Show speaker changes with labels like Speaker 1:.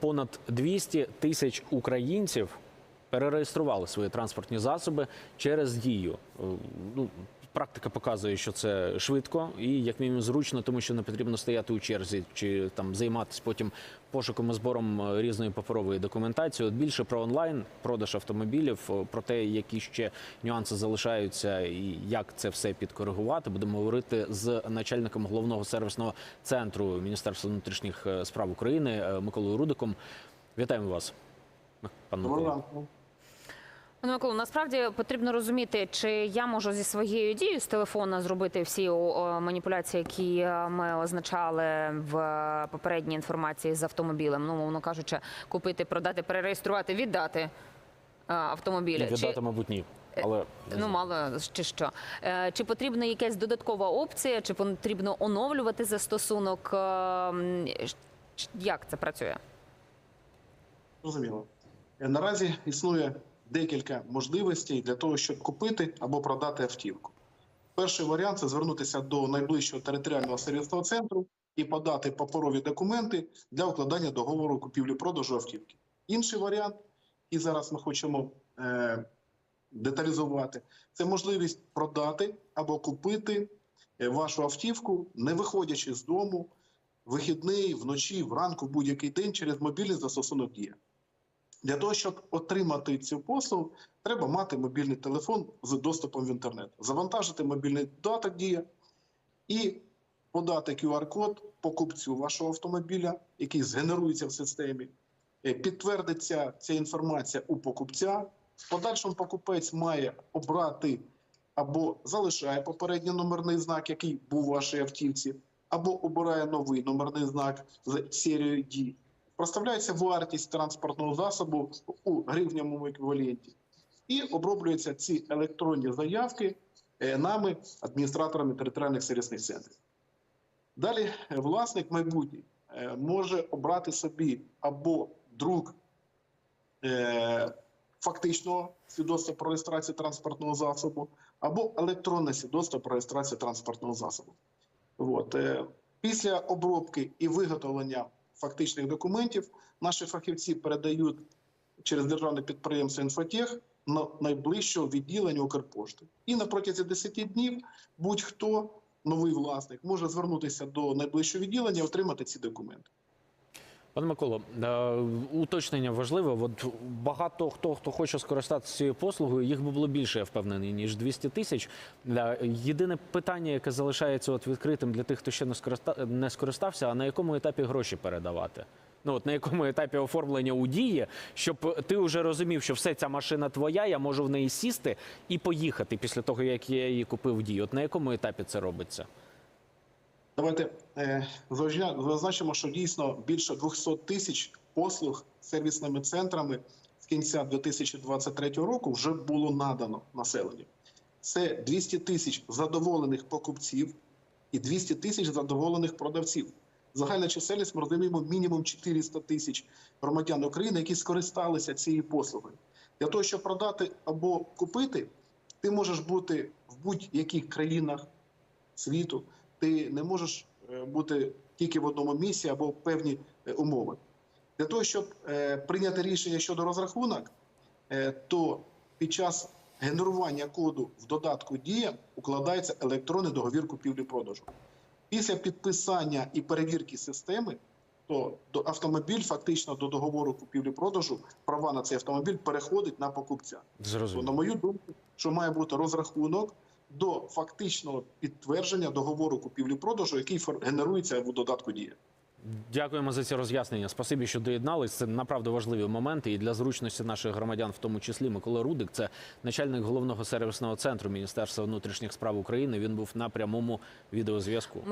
Speaker 1: понад 200 тисяч українців перереєстрували свої транспортні засоби через дію. Практика показує, що це швидко і як мінімум зручно, тому що не потрібно стояти у черзі чи там займатися потім пошуком і збором е, різної паперової документації. От більше про онлайн продаж автомобілів, е, про те, які ще нюанси залишаються, і як це все підкоригувати. Будемо говорити з начальником головного сервісного центру Міністерства внутрішніх е, справ України Миколою Рудиком. Вітаємо вас, пан Микола.
Speaker 2: Пане Миколо, насправді потрібно розуміти, чи я можу зі своєю дією з телефона зробити всі маніпуляції, які е, ми означали в е, попередній інформації з автомобілем. Ну, мовно кажучи, купити, продати, перереєструвати, віддати е, автомобіль.
Speaker 1: Віддати, мабуть, ні. Але
Speaker 2: Ну, мало чи що. Чи потрібна якась додаткова опція, чи потрібно оновлювати застосунок? Як це працює?
Speaker 3: Зрозуміло. Наразі існує декілька можливостей для того, щоб купити або продати автівку. Перший варіант це звернутися до найближчого територіального сервісного центру і подати паперові документи для укладання договору купівлі-продажу автівки. Інший варіант, і зараз ми хочемо е, деталізувати, це можливість продати або купити е, вашу автівку, не виходячи з дому, вихідний, вночі, вранку, будь-який день через мобільний застосунок Дія. Для того, щоб отримати цю послугу, треба мати мобільний телефон з доступом в інтернет, завантажити мобільний додаток Дія і подати QR-код покупцю вашого автомобіля, який згенерується в системі. Е, Підтвердиться ця інформація у покупця. В подальшому покупець має обрати або залишає попередній номерний знак, який був у вашій автівці, або обирає новий номерний знак з серією D. Проставляється вартість транспортного засобу у гривневому еквіваленті, і оброблюються ці електронні заявки е, нами, адміністраторами територіальних сервісних центрів. Далі е, власник майбутній е, може обрати собі або друк фактичного свідоцтва про реєстрацію транспортного засобу, або електронне свідоцтво про реєстрацію транспортного засобу. От. Після обробки і виготовлення фактичних документів наші фахівці передають через державне підприємство «Інфотех» на найближчого відділення Укрпошти. І на протязі 10 днів будь-хто новий власник може звернутися до найближчого відділення і отримати ці документи.
Speaker 1: Пане Миколо, е, уточнення важливе. От багато хто хто хоче скористатися цією послугою, їх би було більше, я впевнений, ніж 200 тисяч. Е, Єдине питання, яке залишається от відкритим для тих, хто ще не скориста... не скористався, а на якому етапі гроші передавати? Ну от на якому етапі оформлення у дії, щоб ти вже розумів, що все ця машина твоя, я можу в неї сісти і поїхати після того, як я її купив в дії. От на якому етапі це робиться?
Speaker 3: Давайте е, зазначимо, що дійсно більше 200 тисяч послуг сервісними центрами з кінця 2023 року вже було надано населенню. Це 200 тисяч задоволених покупців і 200 тисяч задоволених продавців. Загальна чисельність ми розуміємо мінімум 400 тисяч громадян України, які скористалися цією послугою. Для того, щоб продати або купити, ти можеш бути в будь-яких країнах світу. Ти не можеш е, бути тільки в одному місці або певні е, умови. Для того, щоб е, прийняти рішення щодо розрахунок, то під час генерування коду в додатку Дія укладається електронний договір купівлі-продажу. Після підписання і перевірки системи, то автомобіль фактично до договору купівлі-продажу права на цей автомобіль переходить на покупця. То,
Speaker 1: Зрозуміло.
Speaker 3: на мою думку, що має бути розрахунок до фактичного підтвердження договору купівлі-продажу, який генерується в додатку Дія.
Speaker 1: Дякуємо за ці роз'яснення. Спасибі, що доєднались. Це направду важливі моменти і для зручності наших громадян, в тому числі Микола Рудик. Це начальник головного сервісного центру Міністерства внутрішніх справ України. Він був на прямому відеозв'язку.